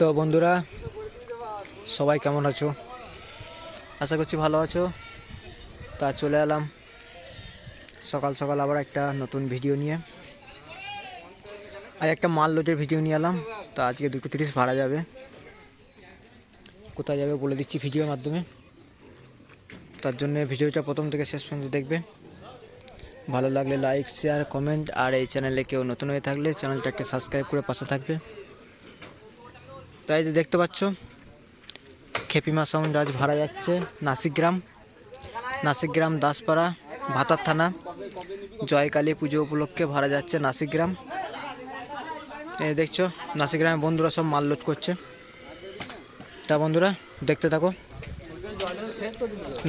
তো বন্ধুরা, সবাই কেমন আছো? আশা করছি ভালো আছো। তা চলে এলাম সকাল সকাল আবার একটা নতুন ভিডিও নিয়ে। আর একটা মাল লোডের ভিডিও নিয়ে এলাম। তা আজকে দুটো তিরিশ ভাড়া যাবে। কোথায় যাবে বলে দিচ্ছি ভিডিওর মাধ্যমে। তার জন্য ভিডিওটা প্রথম থেকে শেষ পর্যন্ত দেখবে। ভালো লাগলে লাইক শেয়ার কমেন্ট আর এই চ্যানেলে কেউ নতুন হয়ে থাকলে চ্যানেলটাকে সাবস্ক্রাইব করে পাশে থাকবে। তাই যে দেখতে পাচ্ছ, খেপিমা সাউন্ড আজ ভাড়া যাচ্ছে নাসিকগ্রাম। নাসিকগ্রাম দাসপাড়া, ভাতার থানা। জয়কালী পুজো উপলক্ষে ভাড়া যাচ্ছে নাসিকগ্রাম। এই দেখছ নাসিকগ্রামে বন্ধুরা সব মাল লোড করছে। তা বন্ধুরা, দেখতে থাকো।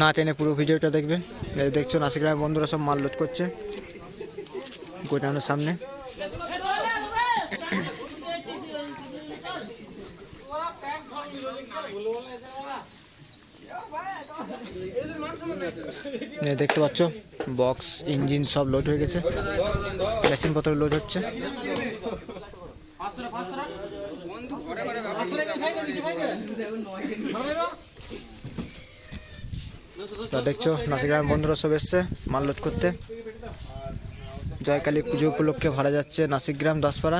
না টেনে পুরো ভিডিওটা দেখবে। দেখছ, নাসিকগ্রামের বন্ধুরা সব মাল লোড করছে। গোডাউনের সামনে। দেখতে পাচ্ছ? বক্স, ইঞ্জিন সব লোড হয়ে গেছে। মেশিনপত্র লোড হচ্ছে। তা দেখছ নাসিগ্রাম বন্ধুরা সব এসছে মাল লোড করতে। জয়কালী পুজো উপলক্ষে ভাড়া যাচ্ছে নাসিকগ্রাম, দাসপাড়া।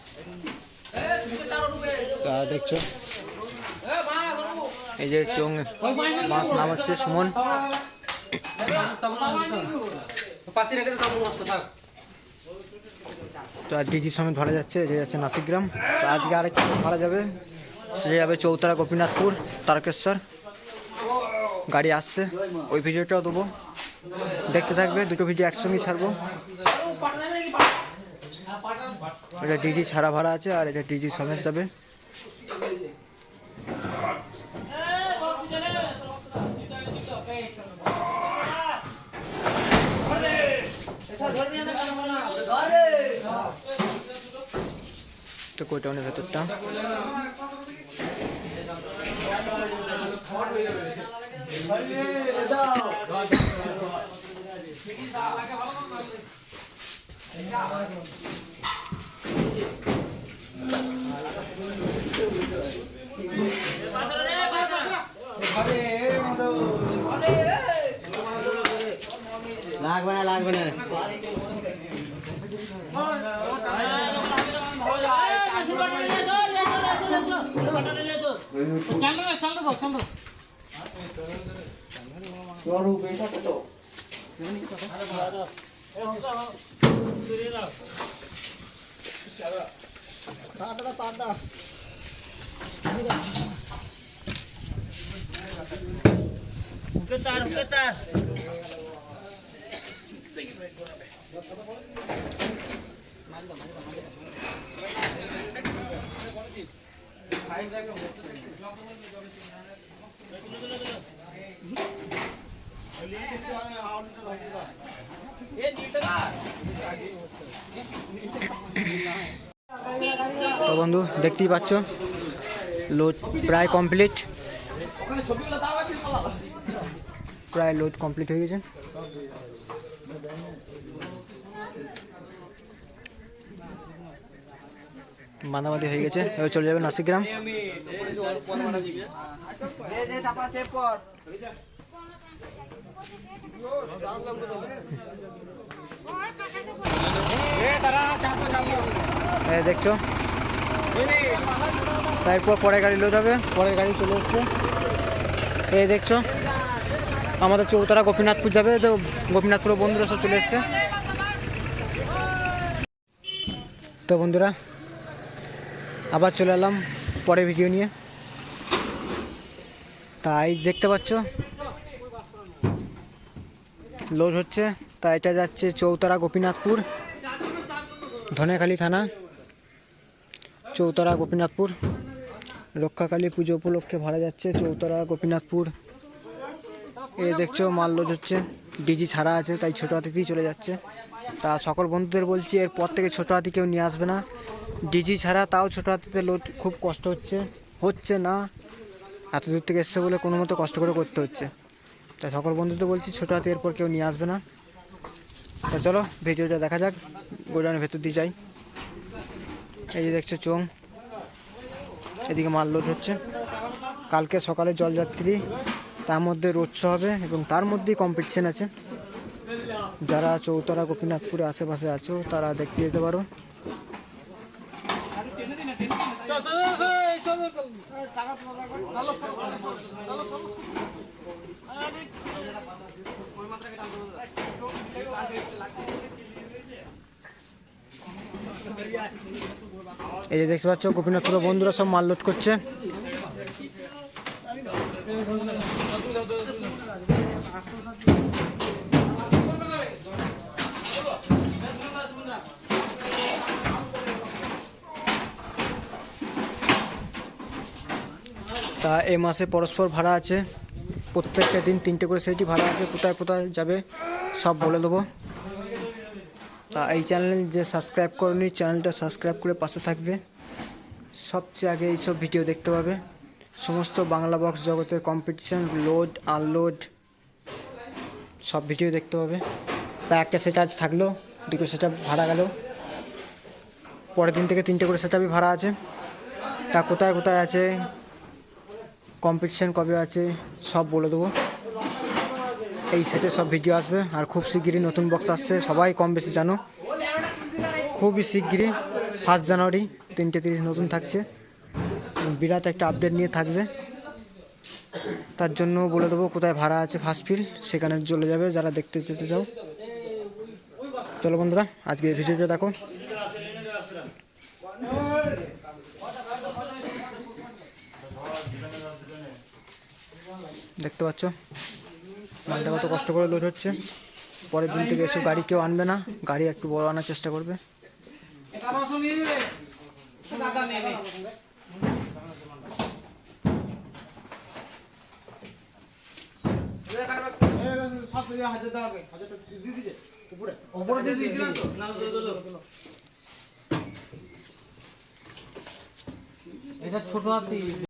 দেখছ? এই যে চোং মাছ নাম হচ্ছে সুমন। তো আর ডিজি সমেত ধরা যাচ্ছে যে যাচ্ছে নাসিকগ্রাম। আজকে আরেকটা ধরা যাবে, সে যাবে চৌতারা গোপীনাথপুর, তারকেশ্বর। গাড়ি আসছে, ওই ভিডিওটাও দেবো। দেখতে থাকবে, দুটো ভিডিও একসঙ্গে ছাড়বো। এটা ডিজি ছাড়া ভাড়া আছে, আর এটা ডিজি সমেত যাবে। তো কোটাউনের ভেতরটা? লাগবে না লাগবে না। তো বন্ধু দেখতেই পাচ্ছ লোড প্রায় কমপ্লিট প্রায় লোড কমপ্লিট হয়ে গেছে। বাঁধাবাঁধি হয়ে গেছে, এবার চলে যাবে নাসিকগ্রাম এই দেখছ? তারপর পরে গাড়ি লোড হবে, পরের গাড়ি চলে এসছে। এই দেখছ? আমাদের চৌতারা গোপীনাথপুর যাবে, তো গোপীনাথপুর বন্ধুরা সব চলে এসছে। তো বন্ধুরা, আবার চলে এলাম পরে ভিডিও নিয়ে। তাই দেখতে পাচ্ছ লোড হচ্ছে তা এটা যাচ্ছে চৌতারা গোপীনাথপুর, ধনেখালী থানা, চৌতারা গোপীনাথপুর। রক্ষাকালী পুজো উপলক্ষে ভাড়া যাচ্ছে চৌতারা গোপীনাথপুর। এই দেখছ মাল লোড হচ্ছে, ডিজি ছাড়া আছে, তাই ছোটো হাতিতেই চলে যাচ্ছে। তা সকল বন্ধুদের বলছি, এরপর থেকে ছোটো হাতি কেউ নিয়ে আসবে না। ডিজি ছাড়া তাও ছোটো হাতিতে লোড খুব কষ্ট হচ্ছে। হচ্ছে না, এত দূর থেকে এসছে বলে কোনো মতো কষ্ট করে করতে হচ্ছে। তাই সকল বন্ধুদের বলছি, ছোটো হাতি এরপর কেউ নিয়ে আসবে না। তা চলো, ভিডিওটা দেখা যাক, গোডাউনের ভেতর দিয়ে যাই। এই যে দেখছ চোং, এদিকে মাল লোড হচ্ছে। কালকে সকালে জলযাত্রী তার মধ্যে রোড হবে এবং তার মধ্যেই কম্পিটিশন আছে। যারা চৌতারা গোপীনাথপুরে আশেপাশে আছো, তারা দেখতে যেতে পারো। এই যে দেখতে পাচ্ছ, গোপীনাথপুরের বন্ধুরা সব মাল লোড করছে। তা এ মাসে পরস্পর ভাড়া আছে। প্রত্যেকটা দিন তিনটে করে সেটি ভাড়া আছে। কোথায় কোথায় যাবে সব বলে দেবো। তা এই চ্যানেল যে সাবস্ক্রাইব করেনি, চ্যানেলটা সাবস্ক্রাইব করে পাশে থাকবে। সবচেয়ে আগে এইসব ভিডিও দেখতে পাবে। সমস্ত বাংলা বক্স জগতের কম্পিটিশন লোড আনলোড সব ভিডিও দেখতে পাবে। তা একটা সেট আজ থাকল, দুটো সেট ভাড়া গেল। পরের দিন থেকে তিনটে করে সেট ভাড়া আছে। তা কোথায় কোথায় আছে? কম্পিটিশন কবে আছে? সব বলে দেবো। এই সেটে সব ভিডিও আসবে। আর খুব শিগগিরই নতুন বক্স আসছে। সবাই কম বেশি জানো। খুবই শিগগিরই ফার্স্ট জানুয়ারি, তিনটে তিরিশ নতুন থাকছে। বিরাট একটা আপডেট নিয়ে থাকবে। তার জন্য বলে দেবো কোথায় ভাড়া আছে ফার্স্ট ফিল সেখানে চলে যাবে, যারা দেখতে যেতে চাও। চলো বন্ধুরা, আজকে ভিডিওটা দেখো। দেখতে পাচ্ছ? মালটা কত কষ্ট করে লোড হচ্ছে। পরের দিন থেকে এসব গাড়ি কেউ আনবে না, গাড়ি একটু বড় আনার চেষ্টা করবে। উপরে। দিয়ে দিয়েছিলাম তো? এটা ছোট হাতি।